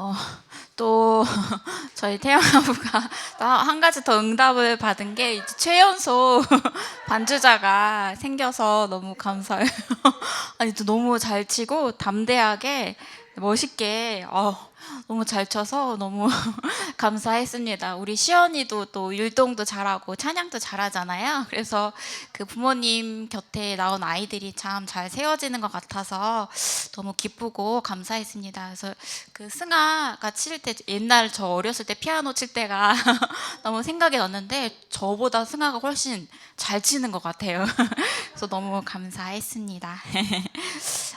어, 또 저희 태영 아부가 또한 가지 더 응답을 받은 게 최연소 반주자가 생겨서 너무 감사해요. 아니 또 너무 잘 치고 담대하게 멋있게 어, 너무 잘 쳐서 너무 감사했습니다. 우리 시연이도 또 율동도 잘하고 찬양도 잘하잖아요. 그래서 그 부모님 곁에 나온 아이들이 참 잘 세워지는 것 같아서 너무 기쁘고 감사했습니다. 그래서 그 승아가 칠 때 옛날 저 어렸을 때 피아노 칠 때가 너무 생각이 났는데 저보다 승아가 훨씬 잘 치는 것 같아요. 그래서 너무 감사했습니다.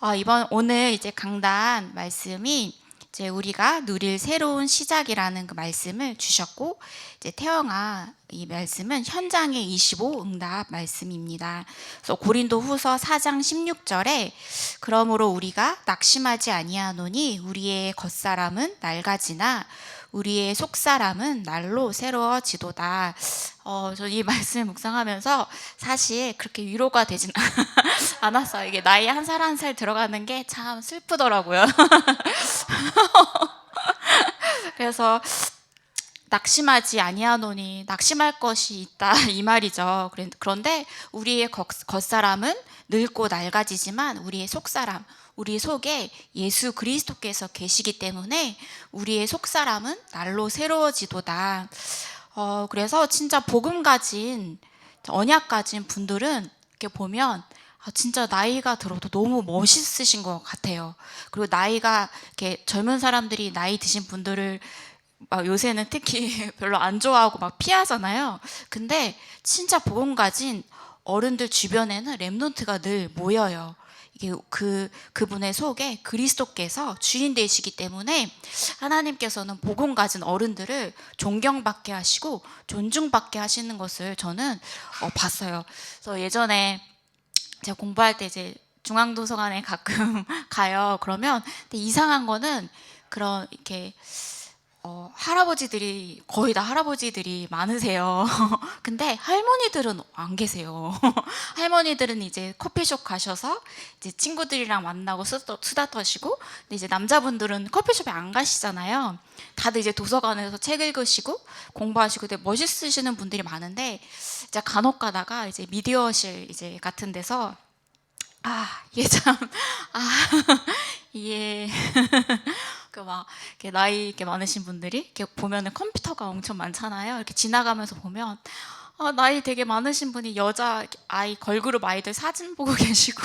아, 이번 오늘 이제 강단 말씀이 이제 우리가 누릴 새로운 시작이라는 그 말씀을 주셨고 이제 태영아 이 말씀은 현장의 25 응답 말씀입니다. 그래서 고린도후서 4장 16절에 그러므로 우리가 낙심하지 아니하노니 우리의 겉사람은 낡아지나 우리의 속사람은 날로 새로워지도다. 어, 저이 말씀 묵상하면서 사실 그렇게 위로가 되진 않았어요. 이게 나이 한 살 한 살 들어가는 게 참 슬프더라고요. 그래서 낙심하지 아니하노니 낙심할 것이 있다 이 말이죠. 그런- 그런데 우리의 겉- 겉사람은 늙고 낡아지지만 우리의 속사람, 우리 속에 예수 그리스도께서 계시기 때문에 우리의 속 사람은 날로 새로워지도다. 어, 그래서 진짜 복음 가진 언약 가진 분들은 이렇게 보면 아, 진짜 나이가 들어도 너무 멋있으신 것 같아요. 그리고 나이가 이렇게 젊은 사람들이 나이 드신 분들을 막 요새는 특히 별로 안 좋아하고 막 피하잖아요. 근데 진짜 복음 가진 어른들 주변에는 렘넌트가 늘 모여요. 이게 그 그분의 속에 그리스도께서 주인 되시기 때문에 하나님께서는 복음 가진 어른들을 존경받게 하시고 존중받게 하시는 것을 저는 어, 봤어요. 그래서 예전에 제가 공부할 때 이제 중앙도서관에 가끔 가요. 그러면 이상한 거는 그런 이렇게 어, 할아버지들이 거의 다 할아버지들이 많으세요. 근데 할머니들은 안 계세요. 할머니들은 이제 커피숍 가셔서 이제 친구들이랑 만나고 수다, 수다 떠시고, 근데 이제 남자분들은 커피숍에 안 가시잖아요. 다들 이제 도서관에서 책 읽으시고 공부하시고 되게 멋있으시는 분들이 많은데, 이제 간혹 가다가 이제 미디어실 이제 같은 데서 아, 이게 참, 아, 이게, 그 막, 이렇게 나이 이렇게 많으신 분들이, 이렇게 보면은 컴퓨터가 엄청 많잖아요. 이렇게 지나가면서 보면, 아, 나이 되게 많으신 분이 여자 아이 걸그룹 아이들 사진 보고 계시고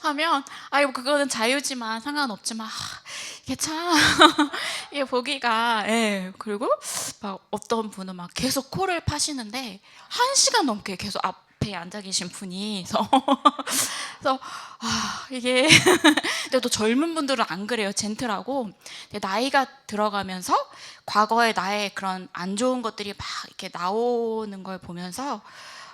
하면, 아이, 뭐 그거는 자유지만 상관없지만, 아, 이게 참, 이게 보기가, 예. 그리고 막 어떤 분은 막 계속 코를 파시는데, 한 시간 넘게 계속 앞 에 앉아 계신 분이, 그래서 그래서 아 이게 근데 또 젊은 분들은 안 그래요. 젠틀하고. 나이가 들어가면서 과거의 나의 그런 안 좋은 것들이 막 이렇게 나오는 걸 보면서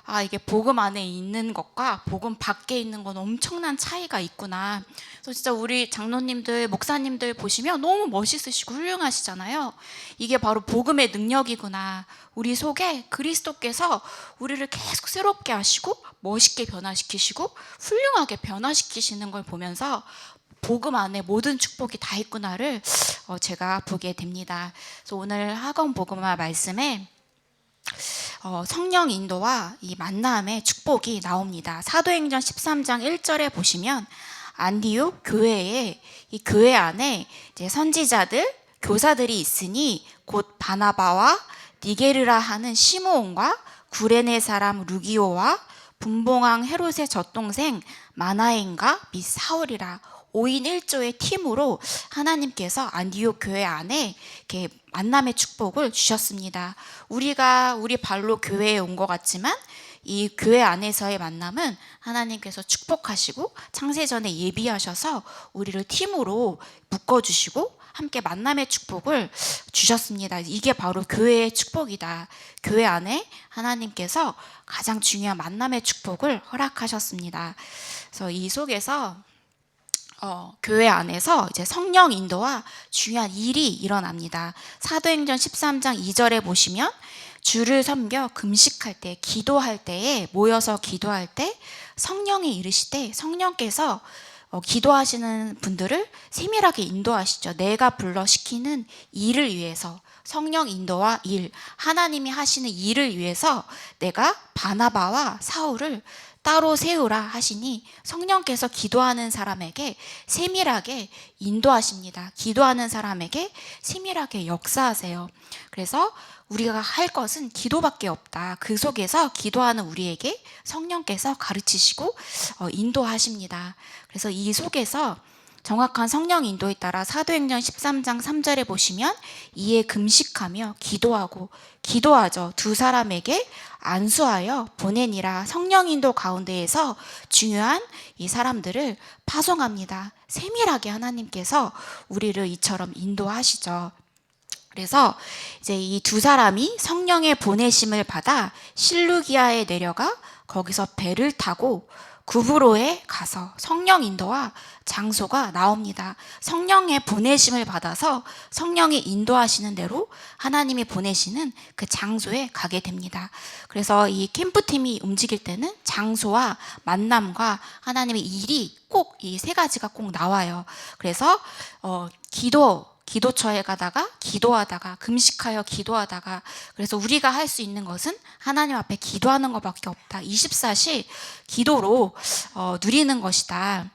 아 이게 복음 안에 있는 것과 복음 밖에 있는 건 엄청난 차이가 있구나. 그래서 진짜 우리 장로님들 목사님들 보시면 너무 멋있으시고 훌륭하시잖아요. 이게 바로 복음의 능력이구나. 우리 속에 그리스도께서 우리를 계속 새롭게 하시고 멋있게 변화시키시고 훌륭하게 변화시키시는 걸 보면서 복음 안에 모든 축복이 다 있구나를 어, 제가 보게 됩니다. 그래서 오늘 학원 복음화 말씀에 어, 성령 인도와 이 만남의 축복이 나옵니다. 사도행전 13장 1절에 보시면 안디옥 교회에 이 교회 안에 이제 선지자들 교사들이 있으니 곧 바나바와 니게르라 하는 시므온과 구레네 사람 루기오와 분봉왕 헤롯의 젖동생 마나엔과 및 사울이라 5인 1조의 팀으로 하나님께서 안디옥 교회 안에 이렇게 만남의 축복을 주셨습니다. 우리가 우리 발로 교회에 온 것 같지만 이 교회 안에서의 만남은 하나님께서 축복하시고 창세전에 예비하셔서 우리를 팀으로 묶어주시고 함께 만남의 축복을 주셨습니다. 이게 바로 교회의 축복이다. 교회 안에 하나님께서 가장 중요한 만남의 축복을 허락하셨습니다. 그래서 이 속에서 어, 교회 안에서 이제 성령 인도와 중요한 일이 일어납니다. 사도행전 13장 2절에 보시면 주를 섬겨 금식할 때, 기도할 때에 모여서 기도할 때 성령이 이르시되 성령께서 어, 기도하시는 분들을 세밀하게 인도하시죠. 내가 불러 시키는 일을 위해서 성령 인도와 일, 하나님이 하시는 일을 위해서 내가 바나바와 사울을 따로 세우라 하시니 성령께서 기도하는 사람에게 세밀하게 인도하십니다. 기도하는 사람에게 세밀하게 역사하세요. 그래서 우리가 할 것은 기도밖에 없다. 그 속에서 기도하는 우리에게 성령께서 가르치시고 어, 인도하십니다. 그래서 이 속에서 정확한 성령 인도에 따라 사도행전 13장 3절에 보시면 이에 금식하며 기도하고 기도하죠. 두 사람에게 안수하여 보내니라 성령 인도 가운데에서 중요한 이 사람들을 파송합니다. 세밀하게 하나님께서 우리를 이처럼 인도하시죠. 그래서 이제 이 두 사람이 성령의 보내심을 받아 실루기아에 내려가 거기서 배를 타고 구브로에 가서 성령 인도와 장소가 나옵니다. 성령의 보내심을 받아서 성령이 인도하시는 대로 하나님이 보내시는 그 장소에 가게 됩니다. 그래서 이 캠프팀이 움직일 때는 장소와 만남과 하나님의 일이 꼭 이 세 가지가 꼭 나와요. 그래서 어, 기도 기도처에 가다가 기도하다가 금식하여 기도하다가 그래서 우리가 할 수 있는 것은 하나님 앞에 기도하는 것밖에 없다. 24시 기도로 어, 누리는 것이다.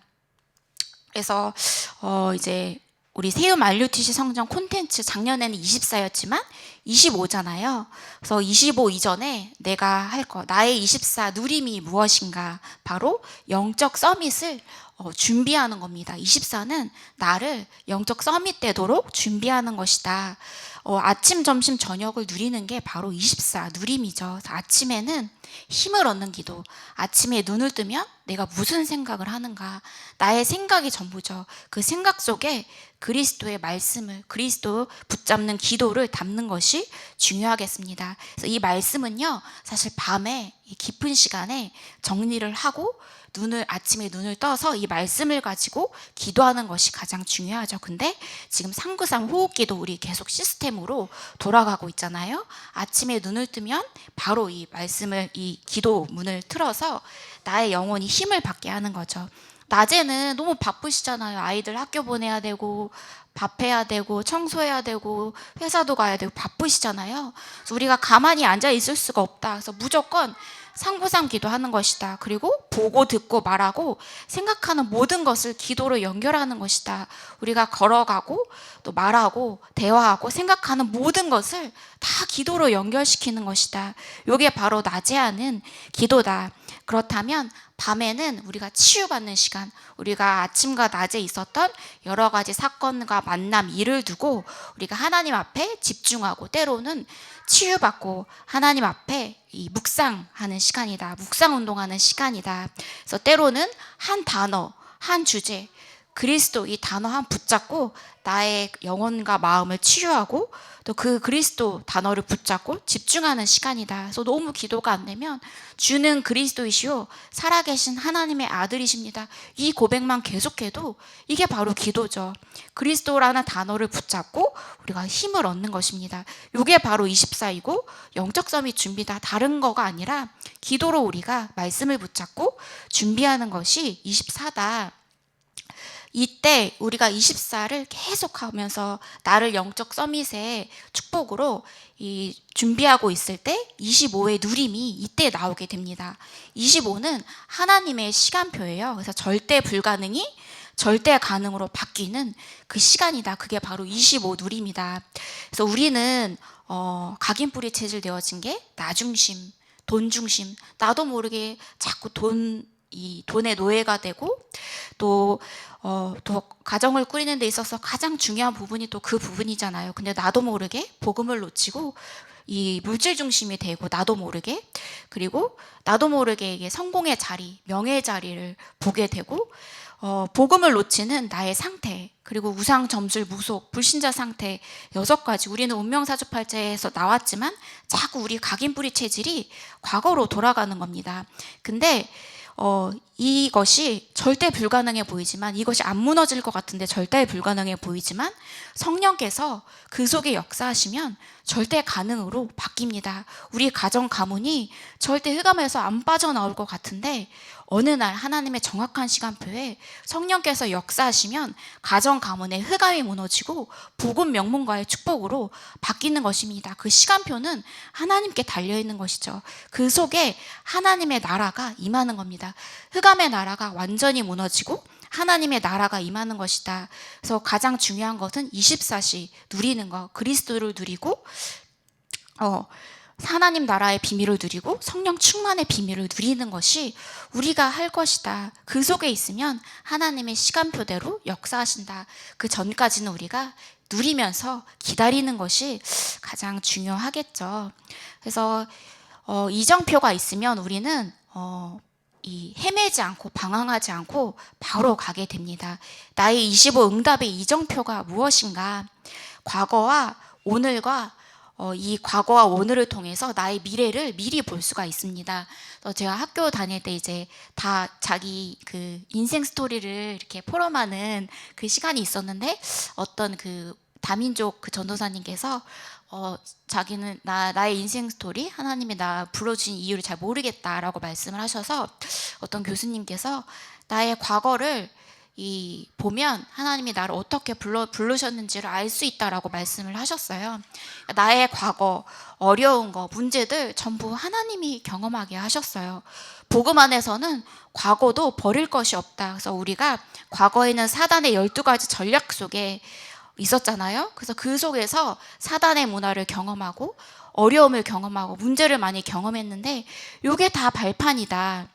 그래서 어, 이제 우리 세움 알류티시 성전 콘텐츠 작년에는 24였지만 25잖아요. 그래서 25 이전에 내가 할 거, 나의 24 누림이 무엇인가? 바로 영적 서밋을 어, 준비하는 겁니다. 24는 나를 영적 서밋 되도록 준비하는 것이다. 어, 아침, 점심, 저녁을 누리는 게 바로 24 누림이죠. 아침에는 힘을 얻는 기도. 아침에 눈을 뜨면 내가 무슨 생각을 하는가. 나의 생각이 전부죠. 그 생각 속에 그리스도의 말씀을, 그리스도 붙잡는 기도를 담는 것이 중요하겠습니다. 그래서 이 말씀은요, 사실 밤에 이 깊은 시간에 정리를 하고 눈을 아침에 눈을 떠서 이 말씀을 가지고 기도하는 것이 가장 중요하죠. 근데 지금 393 호흡기도 우리 계속 시스템으로 돌아가고 있잖아요. 아침에 눈을 뜨면 바로 이 말씀을 이 기도 문을 틀어서 나의 영혼이 힘을 받게 하는 거죠. 낮에는 너무 바쁘시잖아요. 아이들 학교 보내야 되고 밥해야 되고 청소해야 되고 회사도 가야 되고 바쁘시잖아요. 그래서 우리가 가만히 앉아 있을 수가 없다. 그래서 무조건 상부상 기도하는 것이다. 그리고 보고 듣고 말하고 생각하는 모든 것을 기도로 연결하는 것이다. 우리가 걸어가고 또 말하고 대화하고 생각하는 모든 것을 다 기도로 연결시키는 것이다. 이게 바로 낮에 하는 기도다. 그렇다면 밤에는 우리가 치유받는 시간, 우리가 아침과 낮에 있었던 여러 가지 사건과 만남, 일을 두고 우리가 하나님 앞에 집중하고 때로는 치유받고 하나님 앞에 이 묵상하는 시간이다. 묵상 운동하는 시간이다. 그래서 때로는 한 단어, 한 주제, 그리스도 이 단어 한 붙잡고 나의 영혼과 마음을 치유하고 또 그 그리스도 단어를 붙잡고 집중하는 시간이다. 그래서 너무 기도가 안 되면 주는 그리스도이시오 살아계신 하나님의 아들이십니다. 이 고백만 계속해도 이게 바로 기도죠. 그리스도라는 단어를 붙잡고 우리가 힘을 얻는 것입니다. 이게 바로 24이고 영적 섬이 준비다. 다른 거가 아니라 기도로 우리가 말씀을 붙잡고 준비하는 것이 24다. 이때 우리가 24를 계속 하면서 나를 영적 서밋의 축복으로 이 준비하고 있을 때 25의 누림이 이때 나오게 됩니다. 25는 하나님의 시간표예요. 그래서 절대 불가능이 절대 가능으로 바뀌는 그 시간이다. 그게 바로 25 누림이다. 그래서 우리는 어, 각인뿌리 체질 되어진 게 나 중심, 돈 중심, 나도 모르게 자꾸 돈, 이 돈의 노예가 되고 또 어, 또 가정을 꾸리는 데 있어서 가장 중요한 부분이 또 그 부분이잖아요. 근데 나도 모르게 복음을 놓치고 이 물질 중심이 되고 나도 모르게 그리고 나도 모르게 이게 성공의 자리, 명예의 자리를 보게 되고 어, 복음을 놓치는 나의 상태 그리고 우상 점술 무속 불신자 상태 여섯 가지 우리는 운명 사주팔자에서 나왔지만 자꾸 우리 각인 뿌리 체질이 과거로 돌아가는 겁니다. 근데 어, 이것이 절대 불가능해 보이지만 이것이 안 무너질 것 같은데 절대 불가능해 보이지만 성령께서 그 속에 역사하시면 절대 가능으로 바뀝니다. 우리 가정 가문이 절대 흑암에서 안 빠져나올 것 같은데 어느 날 하나님의 정확한 시간표에 성령께서 역사하시면 가정 가문의 흑암이 무너지고 복음 명문과의 축복으로 바뀌는 것입니다. 그 시간표는 하나님께 달려 있는 것이죠. 그 속에 하나님의 나라가 임하는 겁니다. 흑암의 나라가 완전히 무너지고 하나님의 나라가 임하는 것이다. 그래서 가장 중요한 것은 24시 누리는 것, 그리스도를 누리고 어, 하나님 나라의 비밀을 누리고 성령 충만의 비밀을 누리는 것이 우리가 할 것이다. 그 속에 있으면 하나님의 시간표대로 역사하신다. 그 전까지는 우리가 누리면서 기다리는 것이 가장 중요하겠죠. 그래서 어, 이정표가 있으면 우리는 어, 이 헤매지 않고 방황하지 않고 바로 가게 됩니다. 나의 25 응답의 이정표가 무엇인가? 과거와 오늘과 어, 이 과거와 오늘을 통해서 나의 미래를 미리 볼 수가 있습니다. 어, 제가 학교 다닐 때 이제 다 자기 그 인생 스토리를 이렇게 포럼하는 그 시간이 있었는데 어떤 그 다민족 그 전도사님께서 어, 자기는 나 나의 인생 스토리 하나님이 나 불러주신 이유를 잘 모르겠다라고 말씀을 하셔서 어떤 교수님께서 나의 과거를 이 보면 하나님이 나를 어떻게 불러 부르셨는지를 알 수 있다라고 말씀을 하셨어요. 나의 과거, 어려운 거, 문제들 전부 하나님이 경험하게 하셨어요. 복음 안에서는 과거도 버릴 것이 없다. 그래서 우리가 과거에는 사단의 12가지 전략 속에 있었잖아요. 그래서 그 속에서 사단의 문화를 경험하고 어려움을 경험하고 문제를 많이 경험했는데 요게 다 발판이다.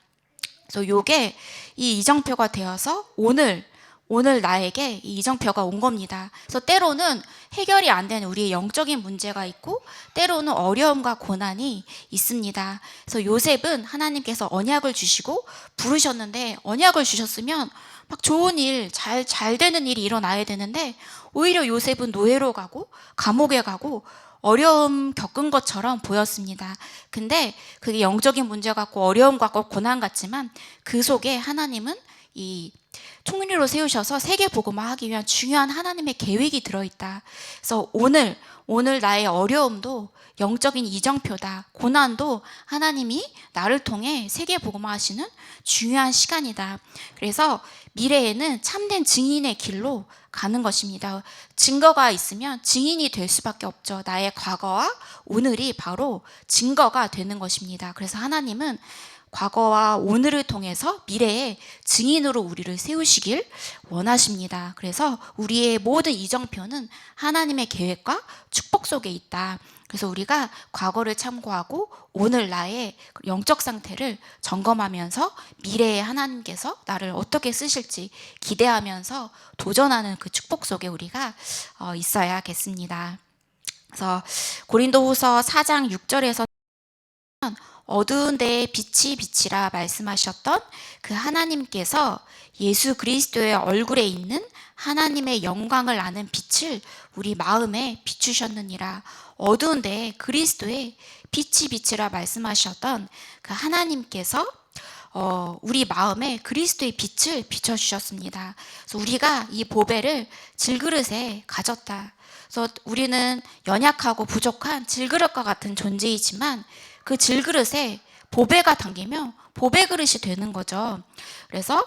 그래서 요게 이 이정표가 되어서 오늘 오늘 나에게 이 이정표가 온 겁니다. 그래서 때로는 해결이 안 되는 우리의 영적인 문제가 있고 때로는 어려움과 고난이 있습니다. 그래서 요셉은 하나님께서 언약을 주시고 부르셨는데 언약을 주셨으면 막 좋은 일, 잘, 잘 되는 일이 일어나야 되는데 오히려 요셉은 노예로 가고 감옥에 가고 어려움 겪은 것처럼 보였습니다. 근데 그게 영적인 문제 같고 어려움 같고 고난 같지만 그 속에 하나님은 이 총리로 세우셔서 세계 복음화 하기 위한 중요한 하나님의 계획이 들어 있다. 그래서 오늘 오늘 나의 어려움도 영적인 이정표다. 고난도 하나님이 나를 통해 세계 복음화 하시는 중요한 시간이다. 그래서 미래에는 참된 증인의 길로 가는 것입니다. 증거가 있으면 증인이 될 수밖에 없죠. 나의 과거와 오늘이 바로 증거가 되는 것입니다. 그래서 하나님은 과거와 오늘을 통해서 미래의 증인으로 우리를 세우시길 원하십니다. 그래서 우리의 모든 이정표는 하나님의 계획과 축복 속에 있다. 그래서 우리가 과거를 참고하고 오늘 나의 영적 상태를 점검하면서 미래에 하나님께서 나를 어떻게 쓰실지 기대하면서 도전하는 그 축복 속에 우리가 어, 있어야겠습니다. 그래서 고린도후서 4장 6절에서 어두운 데에 빛이 빛이라 말씀하셨던 그 하나님께서 예수 그리스도의 얼굴에 있는 하나님의 영광을 아는 빛을 우리 마음에 비추셨느니라 어두운 데에 그리스도의 빛이 빛이라 말씀하셨던 그 하나님께서 어, 우리 마음에 그리스도의 빛을 비춰주셨습니다. 그래서 우리가 이 보배를 질그릇에 가졌다. 그래서 우리는 연약하고 부족한 질그릇과 같은 존재이지만 그 질그릇에 보배가 담기면 보배 그릇이 되는 거죠. 그래서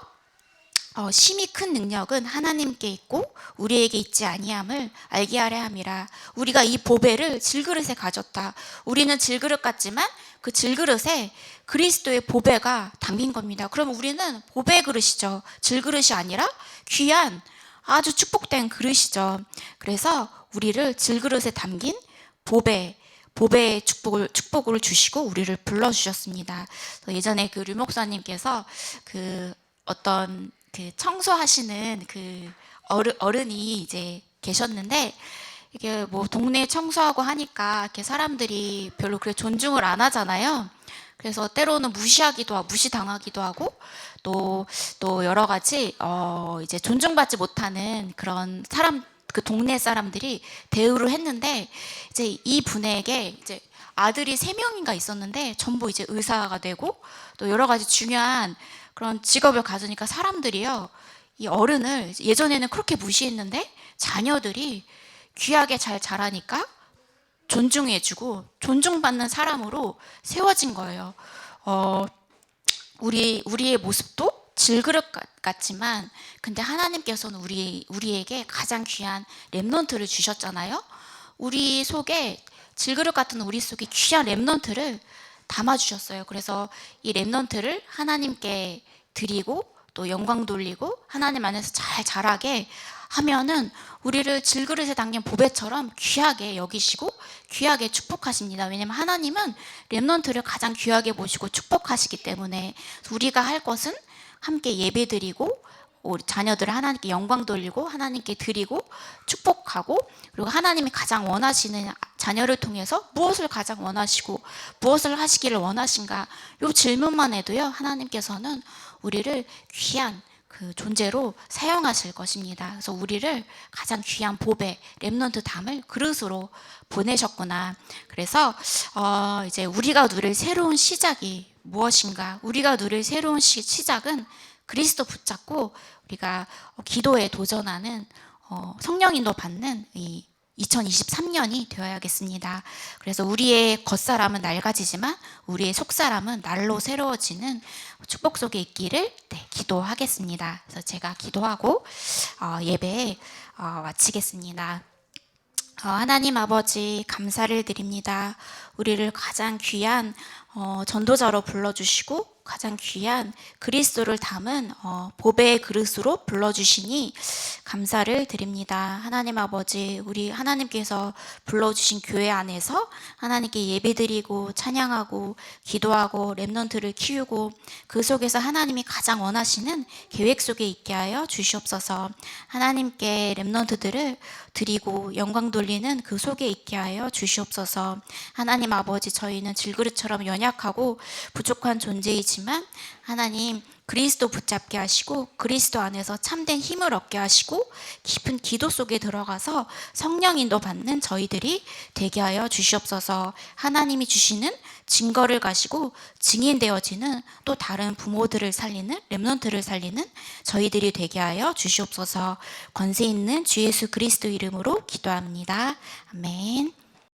어, 심히 큰 능력은 하나님께 있고 우리에게 있지 아니함을 알게 하려 함이라. 우리가 이 보배를 질그릇에 가졌다. 우리는 질그릇 같지만 그 질그릇에 그리스도의 보배가 담긴 겁니다. 그럼 우리는 보배 그릇이죠. 질그릇이 아니라 귀한 아주 축복된 그릇이죠. 그래서 우리를 질그릇에 담긴 보배, 보배의 축복을, 축복을 주시고 우리를 불러 주셨습니다. 예전에 그 류목사님께서 그 어떤 그 청소하시는 그 어른, 어른이 이제 계셨는데 이게 뭐 동네 청소하고 하니까 이렇게 사람들이 별로 그렇게 존중을 안 하잖아요. 그래서 때로는 무시하기도 하고 무시당하기도 하고 또또 여러 가지 어 이제 존중받지 못하는 그런 사람 그 동네 사람들이 대우를 했는데 이제 이 분에게 이제 아들이 세 명인가 있었는데 전부 이제 의사가 되고 또 여러 가지 중요한 그런 직업을 가지니까 사람들이요 이 어른을 예전에는 그렇게 무시했는데 자녀들이 귀하게 잘 자라니까 존중해주고 존중받는 사람으로 세워진 거예요. 어, 우리 우리의 모습도 질그릇 같- 같지만 근데 하나님께서는 우리 우리에게 가장 귀한 렘넌트를 주셨잖아요. 우리 속에 질그릇 같은 우리 속에 귀한 렘넌트를 담아 주셨어요. 그래서 이 렘넌트를 하나님께 드리고 또 영광 돌리고 하나님 안에서 잘 자라게 하면은 우리를 질그릇에 담긴 보배처럼 귀하게 여기시고 귀하게 축복하십니다. 왜냐면 하나님은 렘넌트를 가장 귀하게 보시고 축복하시기 때문에 우리가 할 것은 함께 예배드리고 우리 자녀들을 하나님께 영광 돌리고 하나님께 드리고 축복하고 그리고 하나님이 가장 원하시는 자녀를 통해서 무엇을 가장 원하시고 무엇을 하시기를 원하신가 요 질문만 해도요 하나님께서는 우리를 귀한 그 존재로 사용하실 것입니다. 그래서 우리를 가장 귀한 보배 렘넌트 담을 그릇으로 보내셨구나. 그래서 어 이제 우리가 누릴 새로운 시작이 무엇인가? 우리가 누릴 새로운 시, 시작은 그리스도 붙잡고 우리가 어, 기도에 도전하는 어, 성령 인도 받는 이 2023년이 되어야겠습니다. 그래서 우리의 겉사람은 낡아지지만 우리의 속사람은 날로 새로워지는 축복 속에 있기를 네, 기도하겠습니다. 그래서 제가 기도하고 어, 예배 어, 마치겠습니다. 어, 하나님 아버지 감사를 드립니다. 우리를 가장 귀한 어, 전도자로 불러주시고 가장 귀한 그리스도를 담은 어, 보배의 그릇으로 불러주시니 감사를 드립니다. 하나님 아버지 우리 하나님께서 불러주신 교회 안에서 하나님께 예배드리고 찬양하고 기도하고 렘넌트를 키우고 그 속에서 하나님이 가장 원하시는 계획 속에 있게 하여 주시옵소서. 하나님께 렘넌트들을 드리고 영광 돌리는 그 속에 있게 하여 주시옵소서. 하나님 아버지 저희는 질그릇처럼 연약하고 부족한 존재이 지만 하나님 그리스도 붙잡게 하시고 그리스도 안에서 참된 힘을 얻게 하시고 깊은 기도 속에 들어가서 성령 인도 받는 저희들이 되게 하여 주시옵소서. 하나님이 주시는 증거를 가지고 증인되어지는 또 다른 부모들을 살리는 렘넌트를 살리는 저희들이 되게 하여 주시옵소서. 권세 있는 주 예수 그리스도 이름으로 기도합니다. 아멘.